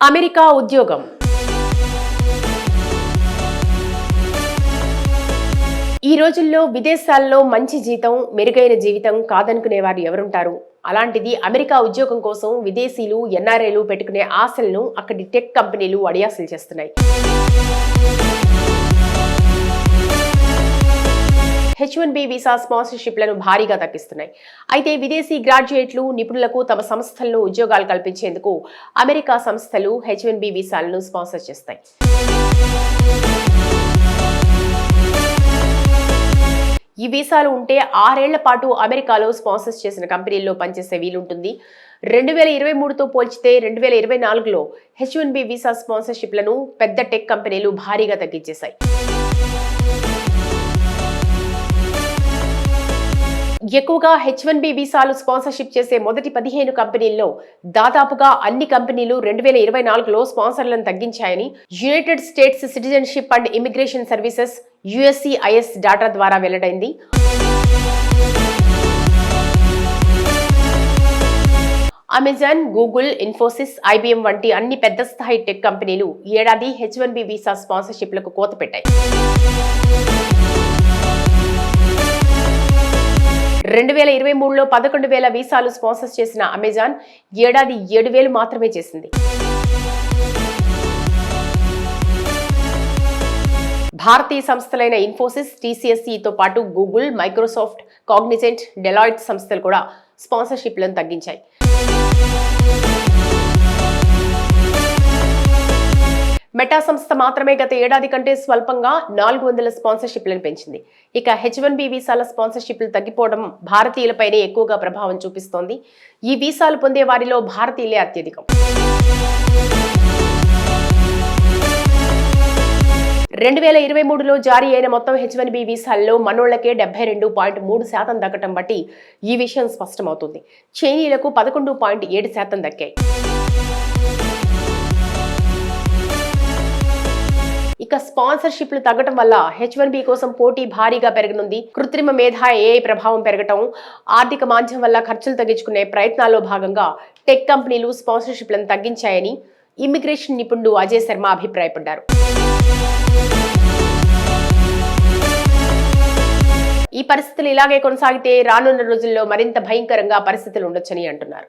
America ఉద్యోగం. ఈ రోజుల్లో విదేశాల్లో మంచి జీతం మెరుగైన జీవితం కాదనుకునేవారు ఎవరుంటారు? అలాంటిది అమెరికా ఉద్యోగం కోసం విదేశీలు ఎన్ఆర్ఐలు పెట్టుకునే ఆశలను అక్కడి టెక్ కంపెనీలు అడియాసలు చేస్తున్నాయి. హెచ్ వన్ బి వీసా స్పాన్సర్షిప్లను భారీగా తగ్గిస్తున్నాయి. అయితే విదేశీ గ్రాడ్యుయేట్లు నిపుణులకు తమ సంస్థల్లో ఉద్యోగాలు కల్పించేందుకు అమెరికా సంస్థలు హెచ్ వన్ బి వీసాలను స్పాన్సర్ చేస్తాయి. ఈ వీసాలు ఉంటే ఆరేళ్ళ పాటు అమెరికాలో స్పాన్సర్స్ చేసిన కంపెనీల్లో పనిచేసే వీలుంటుంది. రెండు వేల ఇరవై మూడుతో పోల్చితే రెండు వేల ఇరవై నాలుగులో హెచ్ వన్ బి వీసా స్పాన్సర్షిప్లను పెద్ద టెక్ కంపెనీలు భారీగా తగ్గించేశాయి. ఎక్కువగా హెచ్ వన్ బి వీసాలు స్పాన్సర్షిప్ చేసే మొదటి పదిహేను కంపెనీల్లో దాదాపుగా అన్ని కంపెనీలు రెండు వేల ఇరవై నాలుగులో స్పాన్సర్లను తగ్గించాయని United States citizenship and immigration services USCIS data ద్వారా వెల్లడైంది. అమెజాన్ గూగుల్ ఇన్ఫోసిస్ ఐబిఎం వంటి అన్ని పెద్ద స్థాయి టెక్ కంపెనీలు ఏడాది హెచ్ వన్ బి వీసా స్పాన్సర్షిప్లకు కోత పెట్టాయి. రెండు వేల ఇరవై మూడులో పదకొండు వేల వీసాలు స్పాన్సర్ చేసిన అమెజాన్ ఏడాది ఏడు వేలు మాత్రమే చేసింది. భారతీయ సంస్థలైన ఇన్ఫోసిస్ టీసీఎస్ఈతో పాటు గూగుల్ మైక్రోసాఫ్ట్ కాగ్నిజెంట్ డెలాయిట్ సంస్థలు కూడా స్పాన్సర్షిప్లను తగ్గించాయి. మెటా సంస్థ మాత్రమే గత ఏడాది కంటే స్వల్పంగా నాలుగు వందల స్పాన్సర్షిప్లను పెంచింది. ఇక హెచ్ వన్ బి వీసాల స్పాన్సర్షిప్లు తగ్గిపోవడం భారతీయులపైనే ఎక్కువగా ప్రభావం చూపిస్తోంది. ఈ వీసాలు పొందే వారిలో భారతీయులే అత్యధికం. రెండు వేల ఇరవై మూడులో జారీ అయిన మొత్తం హెచ్ వన్ బి వీసాల్లో మనోళ్ళకే డెబ్బై రెండు పాయింట్ మూడు శాతం దక్కటం బట్టి ఈ విషయం స్పష్టమవుతుంది. చైనీయులకు పదకొండు పాయింట్ ఏడు శాతం దక్కాయి. ఇక స్పాన్సర్షిప్లు తగ్గటం వల్ల హెచ్ వన్ బి కోసం పోటీ భారీగా పెరగనుంది. కృత్రిమ మేధా ఏఐ ప్రభావం పెరగటం ఆర్థిక మాంద్యం వల్ల ఖర్చులు తగ్గించుకునే ప్రయత్నాల్లో భాగంగా టెక్ కంపెనీలు స్పాన్సర్షిప్లను తగ్గించాయని ఇమ్మిగ్రేషన్ నిపుణుడు అజయ్ శర్మ అభిప్రాయపడ్డారు. ఈ పరిస్థితులు ఇలాగే కొనసాగితే రానున్న రోజుల్లో మరింత భయంకరంగా పరిస్థితులు ఉండొచ్చని అంటున్నారు.